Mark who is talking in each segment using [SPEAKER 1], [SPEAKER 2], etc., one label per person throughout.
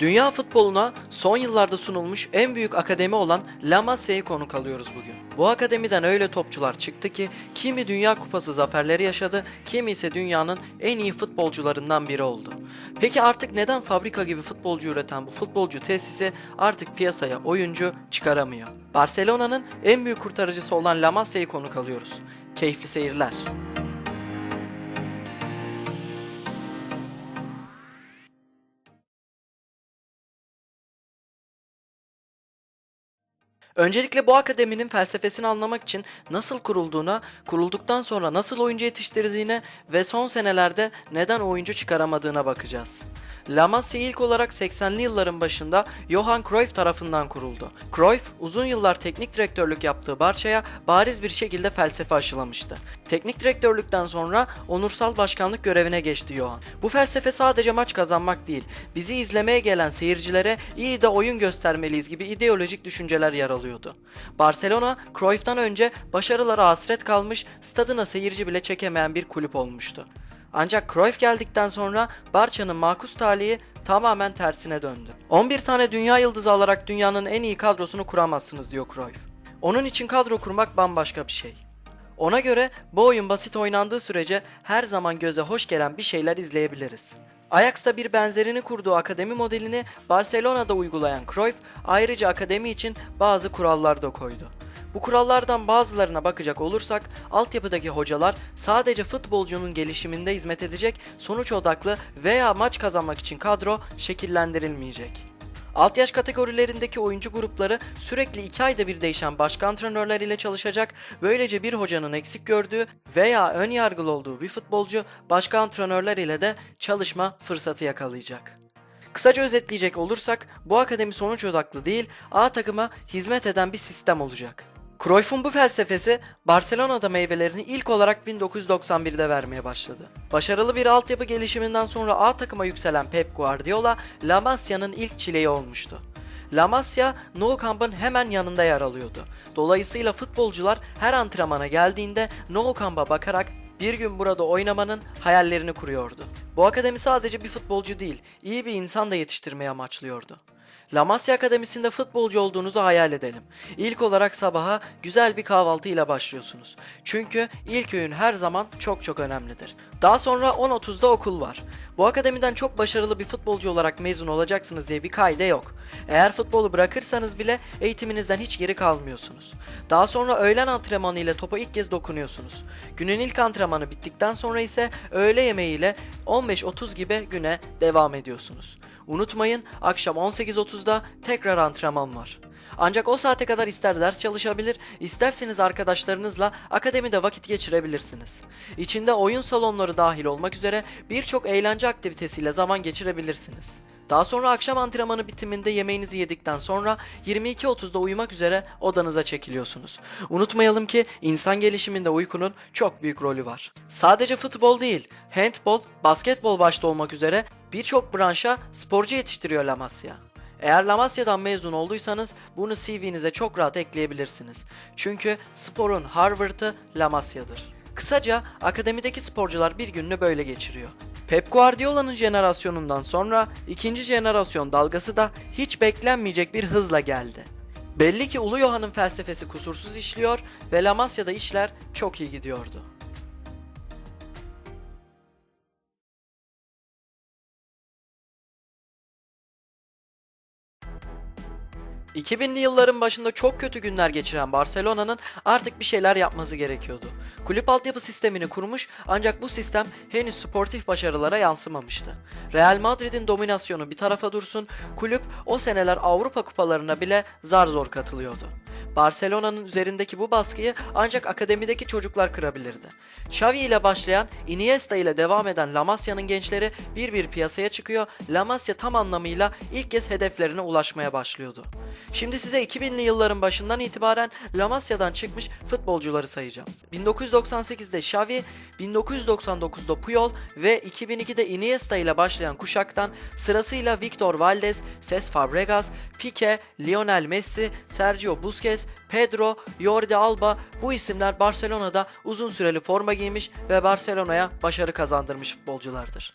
[SPEAKER 1] Dünya futboluna son yıllarda sunulmuş en büyük akademi olan La Masia'yı konuk alıyoruz bugün. Bu akademiden öyle topçular çıktı ki kimi Dünya Kupası zaferleri yaşadı, kimi ise dünyanın en iyi futbolcularından biri oldu. Peki artık neden fabrika gibi futbolcu üreten bu futbolcu tesisi artık piyasaya oyuncu çıkaramıyor? Barcelona'nın en büyük kurtarıcısı olan La Masia'yı konuk alıyoruz. Keyifli seyirler. Öncelikle bu akademinin felsefesini anlamak için nasıl kurulduğuna, kurulduktan sonra nasıl oyuncu yetiştirdiğine ve son senelerde neden oyuncu çıkaramadığına bakacağız. La Masia ilk olarak 80'li yılların başında Johan Cruyff tarafından kuruldu. Cruyff uzun yıllar teknik direktörlük yaptığı Barça'ya bariz bir şekilde felsefe aşılamıştı. Teknik direktörlükten sonra onursal başkanlık görevine geçti Johan. Bu felsefe sadece maç kazanmak değil, bizi izlemeye gelen seyircilere iyi de oyun göstermeliyiz gibi ideolojik düşünceler yer alıyordu. Barcelona, Cruyff'tan önce başarılara hasret kalmış, stadına seyirci bile çekemeyen bir kulüp olmuştu. Ancak Cruyff geldikten sonra Barça'nın makus talihi tamamen tersine döndü. 11 tane dünya yıldızı alarak dünyanın en iyi kadrosunu kuramazsınız diyor Cruyff. Onun için kadro kurmak bambaşka bir şey. Ona göre bu oyun basit oynandığı sürece her zaman göze hoş gelen bir şeyler izleyebiliriz. Ajax'ta bir benzerini kurduğu akademi modelini Barcelona'da uygulayan Cruyff ayrıca akademi için bazı kurallar da koydu. Bu kurallardan bazılarına bakacak olursak altyapıdaki hocalar sadece futbolcunun gelişiminde hizmet edecek sonuç odaklı veya maç kazanmak için kadro şekillendirilmeyecek. Alt yaş kategorilerindeki oyuncu grupları sürekli 2 ayda bir değişen başka antrenörler ile çalışacak. Böylece bir hocanın eksik gördüğü veya ön yargılı olduğu bir futbolcu başka antrenörler ile de çalışma fırsatı yakalayacak. Kısaca özetleyecek olursak bu akademi sonuç odaklı değil A takıma hizmet eden bir sistem olacak. Cruyff'un bu felsefesi Barcelona'da meyvelerini ilk olarak 1991'de vermeye başladı. Başarılı bir altyapı gelişiminden sonra A takıma yükselen Pep Guardiola, La Masia'nın ilk çileği olmuştu. La Masia, Nou Camp'ın hemen yanında yer alıyordu. Dolayısıyla futbolcular her antrenmana geldiğinde Nou Camp'a bakarak bir gün burada oynamanın hayallerini kuruyordu. Bu akademi sadece bir futbolcu değil, iyi bir insan da yetiştirmeye amaçlıyordu. La Masia Akademisi'nde futbolcu olduğunuzu hayal edelim. İlk olarak sabaha güzel bir kahvaltı ile başlıyorsunuz. Çünkü ilk öğün her zaman çok çok önemlidir. Daha sonra 10.30'da okul var. Bu akademiden çok başarılı bir futbolcu olarak mezun olacaksınız diye bir kaide yok. Eğer futbolu bırakırsanız bile eğitiminizden hiç geri kalmıyorsunuz. Daha sonra öğlen antrenmanı ile topa ilk kez dokunuyorsunuz. Günün ilk antrenmanı bittikten sonra ise öğle yemeği ile 15.30 gibi güne devam ediyorsunuz. Unutmayın akşam 18.30'da tekrar antrenman var. Ancak o saate kadar ister ders çalışabilir, isterseniz arkadaşlarınızla akademide vakit geçirebilirsiniz. İçinde oyun salonları dahil olmak üzere birçok eğlence aktivitesiyle zaman geçirebilirsiniz. Daha sonra akşam antrenmanı bitiminde yemeğinizi yedikten sonra 22.30'da uyumak üzere odanıza çekiliyorsunuz. Unutmayalım ki insan gelişiminde uykunun çok büyük rolü var. Sadece futbol değil, handbol, basketbol başta olmak üzere birçok branşa sporcu yetiştiriyor La Masia. Eğer La Masia'dan mezun olduysanız bunu CV'nize çok rahat ekleyebilirsiniz. Çünkü sporun Harvard'ı La Masia'dır. Kısaca akademideki sporcular bir gününü böyle geçiriyor. Pep Guardiola'nın jenerasyonundan sonra ikinci jenerasyon dalgası da hiç beklenmeyecek bir hızla geldi. Belli ki Ulu Yohan'ın felsefesi kusursuz işliyor ve La Masia'da işler çok iyi gidiyordu. 2000'li yılların başında çok kötü günler geçiren Barcelona'nın artık bir şeyler yapması gerekiyordu. Kulüp altyapı sistemini kurmuş ancak bu sistem henüz sportif başarılara yansımamıştı. Real Madrid'in dominasyonu bir tarafa dursun, kulüp o seneler Avrupa kupalarına bile zar zor katılıyordu. Barcelona'nın üzerindeki bu baskıyı ancak akademideki çocuklar kırabilirdi. Xavi ile başlayan Iniesta ile devam eden La Masia'nın gençleri bir bir piyasaya çıkıyor. La Masia tam anlamıyla ilk kez hedeflerine ulaşmaya başlıyordu. Şimdi size 2000'li yılların başından itibaren La Masia'dan çıkmış futbolcuları sayacağım. 1998'de Xavi, 1999'da Puyol ve 2002'de Iniesta ile başlayan kuşaktan sırasıyla Victor Valdez, Cesc Fabregas, Pique, Lionel Messi, Sergio Busquets, Pedro, Jordi Alba bu isimler Barcelona'da uzun süreli forma giymiş ve Barcelona'ya başarı kazandırmış futbolculardır.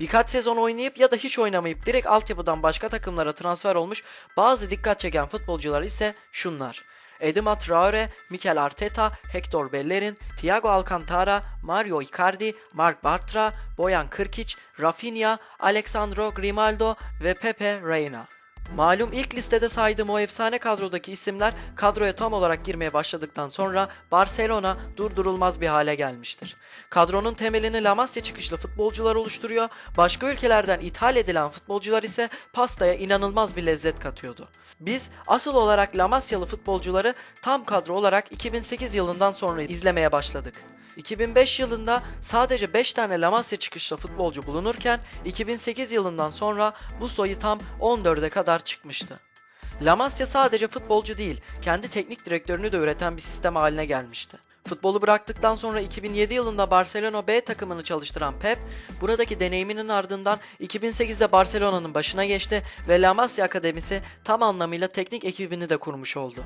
[SPEAKER 1] Birkaç sezon oynayıp ya da hiç oynamayıp direkt altyapıdan başka takımlara transfer olmuş bazı dikkat çeken futbolcular ise şunlar. Edima Traore, Mikel Arteta, Hector Bellerin, Thiago Alcantara, Mario Icardi, Mark Bartra, Boyan Krkic, Rafinha, Alexandro Grimaldo ve Pepe Reina. Malum ilk listede saydığım o efsane kadrodaki isimler kadroya tam olarak girmeye başladıktan sonra Barcelona durdurulmaz bir hale gelmiştir. Kadronun temelini La Masia çıkışlı futbolcular oluşturuyor, başka ülkelerden ithal edilen futbolcular ise pastaya inanılmaz bir lezzet katıyordu. Biz asıl olarak La Masialı futbolcuları tam kadro olarak 2008 yılından sonra izlemeye başladık. 2005 yılında sadece 5 tane La Masia çıkışlı futbolcu bulunurken 2008 yılından sonra bu sayı tam 14'e kadar çıkmıştı. La Masia sadece futbolcu değil, kendi teknik direktörünü de üreten bir sistem haline gelmişti. Futbolu bıraktıktan sonra 2007 yılında Barcelona B takımını çalıştıran Pep, buradaki deneyiminin ardından 2008'de Barcelona'nın başına geçti ve La Masia Akademisi tam anlamıyla teknik ekibini de kurmuş oldu.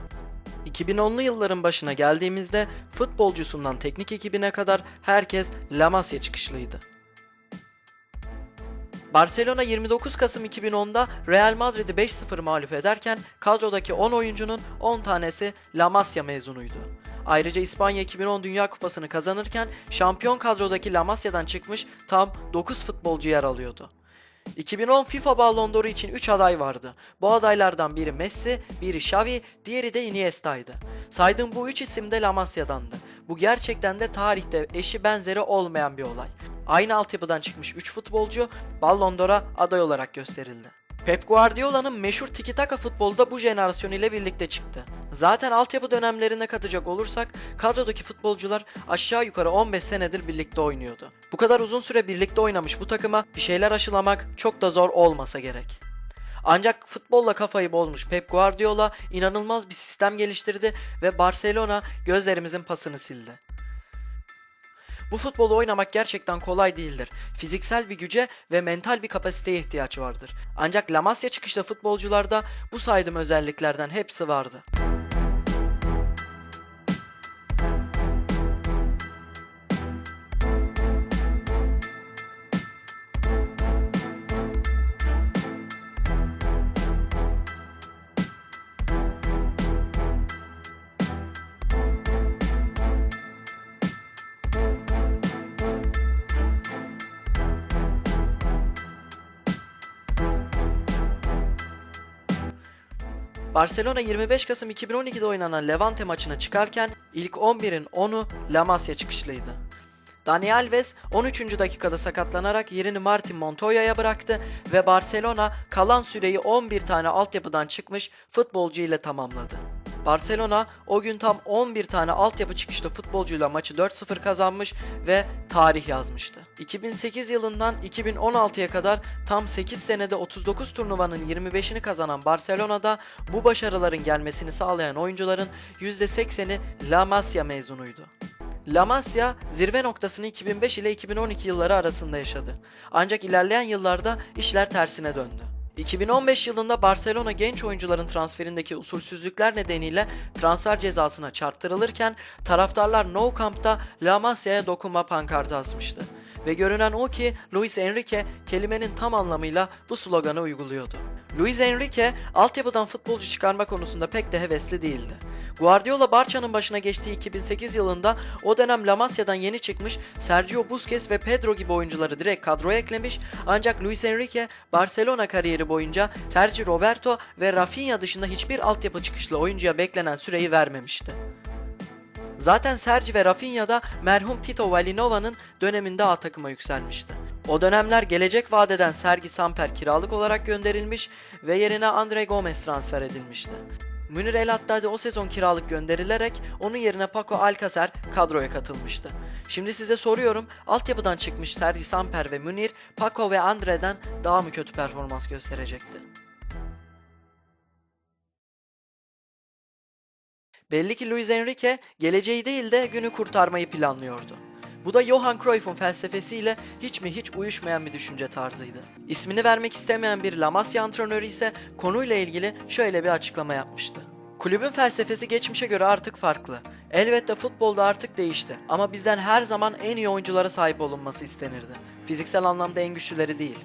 [SPEAKER 1] 2010'lu yılların başına geldiğimizde futbolcusundan teknik ekibine kadar herkes La Masia çıkışlıydı. Barcelona 29 Kasım 2010'da Real Madrid'i 5-0 mağlup ederken kadrodaki 10 oyuncunun 10 tanesi La Masia mezunuydu. Ayrıca İspanya 2010 Dünya Kupası'nı kazanırken şampiyon kadrodaki La Masia'dan çıkmış tam 9 futbolcu yer alıyordu. 2010 FIFA Ballon d'Or için 3 aday vardı. Bu adaylardan biri Messi, biri Xavi, diğeri de Iniesta'ydı. Saydığım bu 3 isim de La Masia'dandı. Bu gerçekten de tarihte eşi benzeri olmayan bir olay. Aynı altyapıdan çıkmış 3 futbolcu Ballon d'Or'a aday olarak gösterildi. Pep Guardiola'nın meşhur tiki taka futbolu da bu jenerasyon ile birlikte çıktı. Zaten altyapı dönemlerine katacak olursak kadrodaki futbolcular aşağı yukarı 15 senedir birlikte oynuyordu. Bu kadar uzun süre birlikte oynamış bu takıma bir şeyler aşılamak çok da zor olmasa gerek. Ancak futbolla kafayı bozmuş Pep Guardiola inanılmaz bir sistem geliştirdi ve Barcelona gözlerimizin pasını sildi. Bu futbolu oynamak gerçekten kolay değildir. Fiziksel bir güce ve mental bir kapasiteye ihtiyaç vardır. Ancak La Masia çıkışlı futbolcularda bu saydığım özelliklerden hepsi vardı. Barcelona 25 Kasım 2012'de oynanan Levante maçına çıkarken ilk 11'in 10'u La Masia çıkışlıydı. Dani Alves 13. dakikada sakatlanarak yerini Martin Montoya'ya bıraktı ve Barcelona kalan süreyi 11 tane altyapıdan çıkmış futbolcu ile tamamladı. Barcelona o gün tam 11 tane altyapı çıkışlı futbolcuyla maçı 4-0 kazanmış ve tarih yazmıştı. 2008 yılından 2016'ya kadar tam 8 senede 39 turnuvanın 25'ini kazanan Barcelona'da bu başarıların gelmesini sağlayan oyuncuların %80'i La Masia mezunuydu. La Masia zirve noktasını 2005 ile 2012 yılları arasında yaşadı. Ancak ilerleyen yıllarda işler tersine döndü. 2015 yılında Barcelona genç oyuncuların transferindeki usulsüzlükler nedeniyle transfer cezasına çarptırılırken taraftarlar Nou Camp'ta La Masia'ya dokunma pankartı asmıştı. Ve görünen o ki Luis Enrique kelimenin tam anlamıyla bu sloganı uyguluyordu. Luis Enrique altyapıdan futbolcu çıkarma konusunda pek de hevesli değildi. Guardiola Barça'nın başına geçtiği 2008 yılında o dönem La Masia'dan yeni çıkmış Sergio Busquets ve Pedro gibi oyuncuları direkt kadroya eklemiş ancak Luis Enrique Barcelona kariyeri boyunca Sergio Roberto ve Rafinha dışında hiçbir altyapı çıkışlı oyuncuya beklenen süreyi vermemişti. Zaten Sergi ve Rafinha da merhum Tito Valinova'nın döneminde A takıma yükselmişti. O dönemler gelecek vadeden Sergi Samper kiralık olarak gönderilmiş ve yerine Andre Gomez transfer edilmişti. Münir El Haddadi o sezon kiralık gönderilerek onun yerine Paco Alcacer kadroya katılmıştı. Şimdi size soruyorum, altyapıdan çıkmış Sergi Samper ve Münir, Paco ve Andre'den daha mı kötü performans gösterecekti? Belli ki Luis Enrique geleceği değil de günü kurtarmayı planlıyordu. Bu da Johan Cruyff'un felsefesiyle hiç mi hiç uyuşmayan bir düşünce tarzıydı. İsmini vermek istemeyen bir La Masia antrenörü ise konuyla ilgili şöyle bir açıklama yapmıştı. Kulübün felsefesi geçmişe göre artık farklı. Elbette futbolda artık değişti ama bizden her zaman en iyi oyunculara sahip olunması istenirdi. Fiziksel anlamda en güçlüleri değil.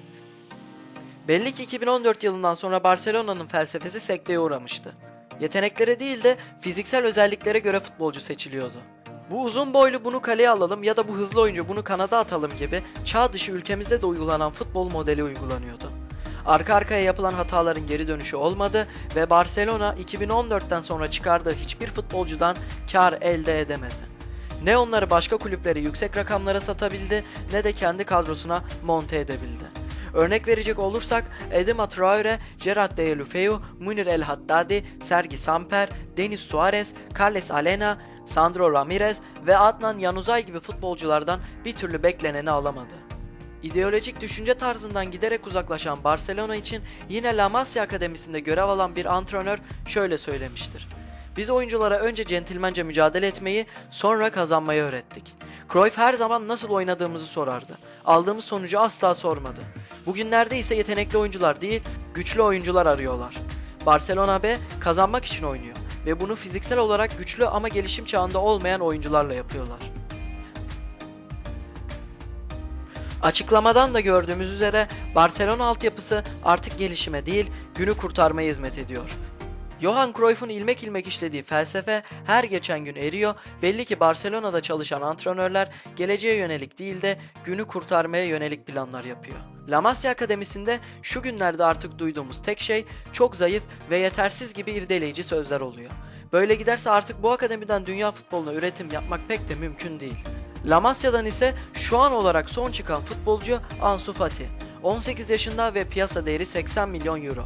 [SPEAKER 1] Belli ki 2014 yılından sonra Barcelona'nın felsefesi sekteye uğramıştı. Yeteneklere değil de fiziksel özelliklere göre futbolcu seçiliyordu. Bu uzun boylu bunu kaleye alalım ya da bu hızlı oyuncu bunu kanada atalım gibi çağ dışı ülkemizde de uygulanan futbol modeli uygulanıyordu. Arka arkaya yapılan hataların geri dönüşü olmadı ve Barcelona 2014'ten sonra çıkardığı hiçbir futbolcudan kar elde edemedi. Ne onları başka kulüplere yüksek rakamlara satabildi ne de kendi kadrosuna monte edebildi. Örnek verecek olursak Edema Traore, Gerard Deulofeu, Munir El Haddadi, Sergi Samper, Denis Suarez, Carles Alena, Sandro Ramirez ve Adnan Yanuzay gibi futbolculardan bir türlü bekleneni alamadı. İdeolojik düşünce tarzından giderek uzaklaşan Barcelona için yine La Masia Akademisi'nde görev alan bir antrenör şöyle söylemiştir. Biz oyunculara önce centilmence mücadele etmeyi, sonra kazanmayı öğrettik. Cruyff her zaman nasıl oynadığımızı sorardı. Aldığımız sonucu asla sormadı. Bugünlerde ise yetenekli oyuncular değil, güçlü oyuncular arıyorlar. Barcelona B kazanmak için oynuyor ve bunu fiziksel olarak güçlü ama gelişim çağında olmayan oyuncularla yapıyorlar. Açıklamadan da gördüğümüz üzere Barcelona altyapısı artık gelişime değil, günü kurtarmaya hizmet ediyor. Johan Cruyff'un ilmek ilmek işlediği felsefe her geçen gün eriyor. Belli ki Barcelona'da çalışan antrenörler geleceğe yönelik değil de günü kurtarmaya yönelik planlar yapıyor. La Masia Akademisi'nde şu günlerde artık duyduğumuz tek şey çok zayıf ve yetersiz gibi irdeleyici sözler oluyor. Böyle giderse artık bu akademiden dünya futboluna üretim yapmak pek de mümkün değil. La Masia'dan ise şu an olarak son çıkan futbolcu Ansu Fati. 18 yaşında ve piyasa değeri 80 milyon euro.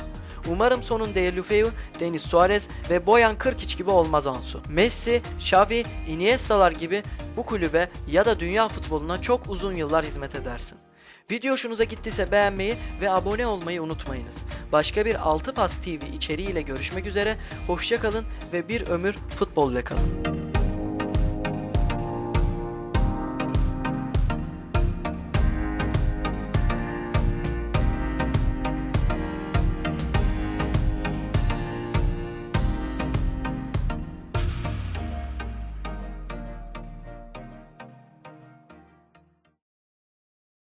[SPEAKER 1] Umarım sonun Deulofeu, Denis Suarez ve Boyan Kırkiç gibi olmaz Ansu. Messi, Xavi, Iniesta'lar gibi bu kulübe ya da dünya futboluna çok uzun yıllar hizmet edersin. Video hoşunuza gittiyse beğenmeyi ve abone olmayı unutmayınız. Başka bir 6 Pas TV içeriğiyle görüşmek üzere, hoşçakalın ve bir ömür futbolla kalın.